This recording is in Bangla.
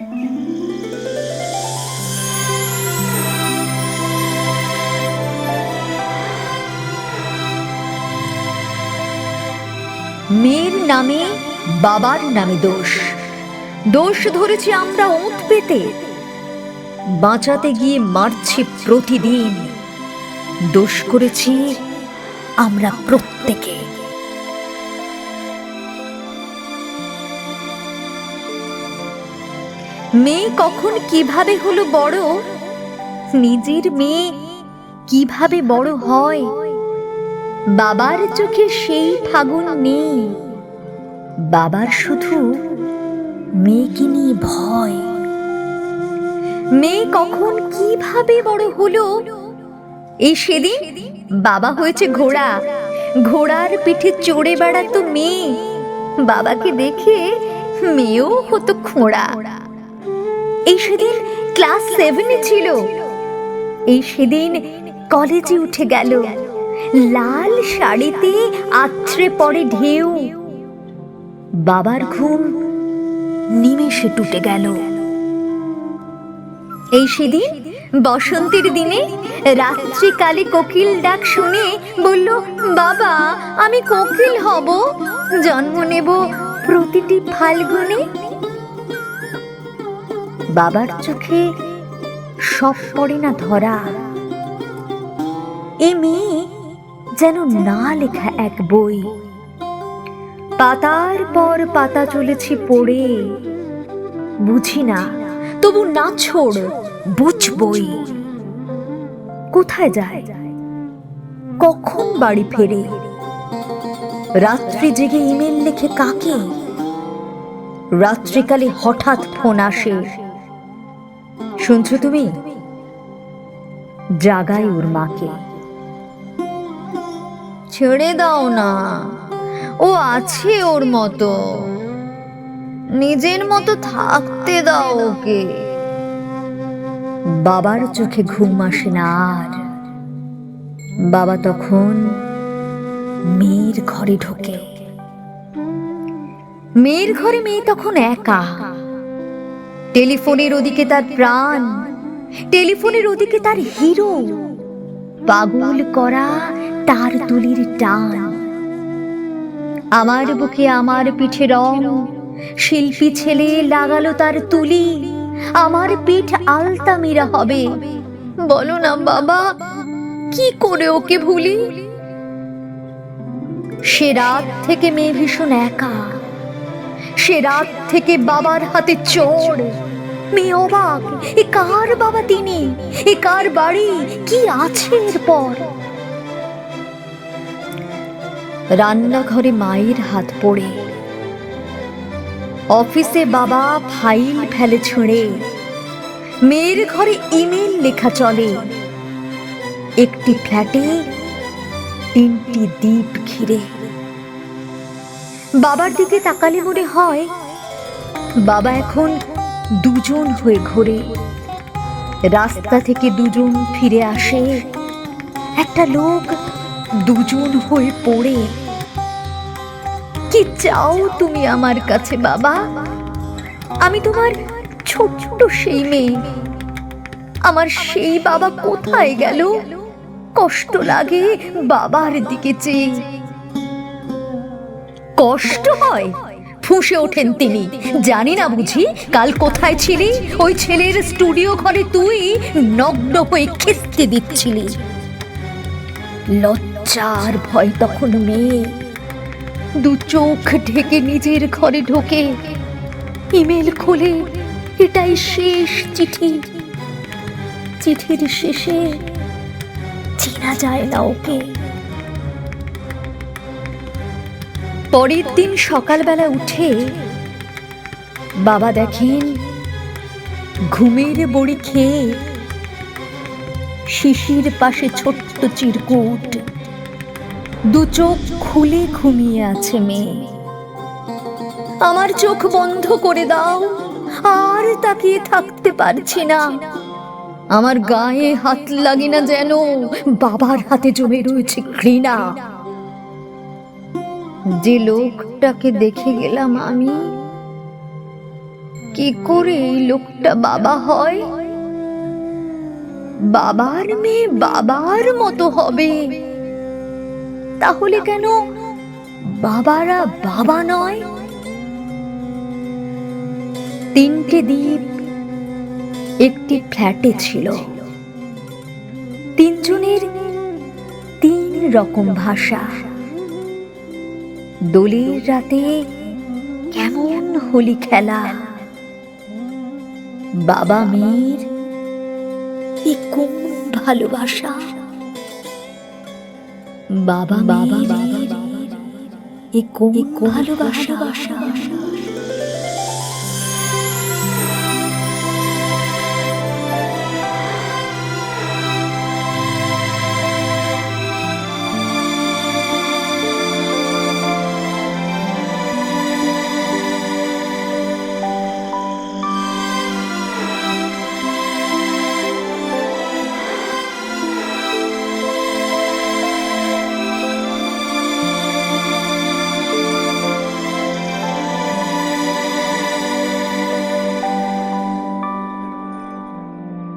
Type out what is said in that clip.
মেয়ের নামে বাবার নামে দোষ। দোষ ধরেছি আমরা ওঁত পেতে। বাঁচাতে গিয়ে মারছি প্রতিদিন। দোষ করেছি আমরা প্রত্যেকে। মেয়ে কখন কীভাবে হলো বড়? নিজের মেয়ে কীভাবে বড় হয়? বাবার চোখে সেই ফাগুন নেই। বাবার শুধু মেয়েকে নিয়ে ভয়। মেয়ে কখন কীভাবে বড় হলো? এই সেদিন বাবা হয়েছে ঘোড়া। ঘোড়ার পিঠে চড়ে বেড়াতো মেয়ে। বাবাকে দেখে মেয়েও হতো খোঁড়া। এই সেদিন ক্লাস সেভেনে ছিল। এই সেদিন কলেজে উঠে গেল। লাল শাড়িতে আছড়ে পড়ে ঢেউ। বাবার ঘুম নিমেষে টুটে গেল। এই সেদিন বসন্তের দিনে রাত্রিকালে কোকিল ডাক শুনে বলল, বাবা, আমি কোকিল হব। জন্ম নেব প্রতিটি ফাল্গুনে বাবার চোখে সব পড়ে না ধরা। এ মেয়ে যেন না লেখা এক বই। পাতার পর পাতা চলেছি পড়ে। বুঝি না, তবু না ছোড় বুঝবই কোথায় যায়? কখন বাড়ি ফেরে? রাত্রি জেগে ইমেল লিখে কাকে? রাত্রিকালে হঠাৎ ফোন আসে। শুনছো তুমি? জাগাই ওর মাকে। ছেড়ে দাও না। ও আছে ওর মতো। নিজের মতো থাকতে দাও ওকে। বাবার চোখে ঘুম আসে না আর। বাবা তখন মেয়ের ঘরে ঢোকে। মেয়ের ঘরে মেয়ে তখন একা। টেলিফোনের ওদিকে তার প্রাণ, টেলিফোনের ওদিকে তার হিরো। পাগল করা তার তুলির টান। আমার বুকে আমার পিঠে রং, শিল্পী ছেলে লাগালো তার তুলি। আমার পিঠ আলতা মীরা হবে। বলো না বাবা, কি করে ওকে ভুলি? সে রাত থেকে মেয়ে ভীষণ একা। সে রাত থেকে বাবার হাতে চোর। মেয়ে অবাক, এ কার বাবা তিনি? এ কার বাড়ি? কি আছে এরপর? রান্নাঘরে মায়ের হাত পড়ে। অফিসে বাবা ফাইল ফেলে ছুঁড়ে। মেয়ের ঘরে ইমেল লেখা চলে। একটি ফ্ল্যাটে তিনটি দ্বীপ ঘিরে। বাবার দিকে তাকালে মনে হয় বাবা এখন দুজন হয়ে ঘোরে। রাস্তা থেকে দুজন ফিরে আসে। একটা লোক দুজন হয়ে পড়ে। কি চাও তুমি আমার কাছে বাবা? আমি তোমার ছোট্ট সেই মেয়ে। আমার সেই বাবা কোথায় গেল? কষ্ট লাগে বাবার দিকে চেয়ে। কষ্ট হয়? ফুঁসে ওঠেন তিনি। জানি না বুঝি, কাল কোথায় ছিলি? ওই ছেলের স্টুডিও ঘরে তুই নগ্ন হয়ে খেস্তে দিচ্ছিলি। লজ্জার ভয় তখন মেয়ে। দু চোখ ঢেকে নিজের ঘরে ঢোকে। ইমেল খুলে, এটাই শেষ চিঠি। চিঠির শেষে চেনা যায় না ওকে। পরের দিন সকালবেলা উঠে বাবা দেখেন ঘুমের বড়ি খেয়ে শিশির পাশে ছোট্ট চিরকুট, দু চোখ খুলে ঘুমিয়ে আছে মেয়ে। আমার চোখ বন্ধ করে দাও, আর তাকিয়ে থাকতে পারছি না। আমার গায়ে হাত লাগে না যেন, বাবার হাতে জমে রয়েছে ঘৃণা। যে লোকটাকে দেখে গেলাম আমি, কি করে এই লোকটা বাবা হয়? বাবার মেয়ে বাবার মতো হবে। তাহলে কেন বাবারা বাবা নয়? তিনটে দ্বীপ, একটি ফ্ল্যাটে ছিল। তিনজনের তিন রকম ভাষা। দোলের রাতে কেমন হোলি খেলা? বাবা মেয়ের এ কোন ভালোবাসা? বাবা বাবা বাবা এ কোন ভালোবাসা?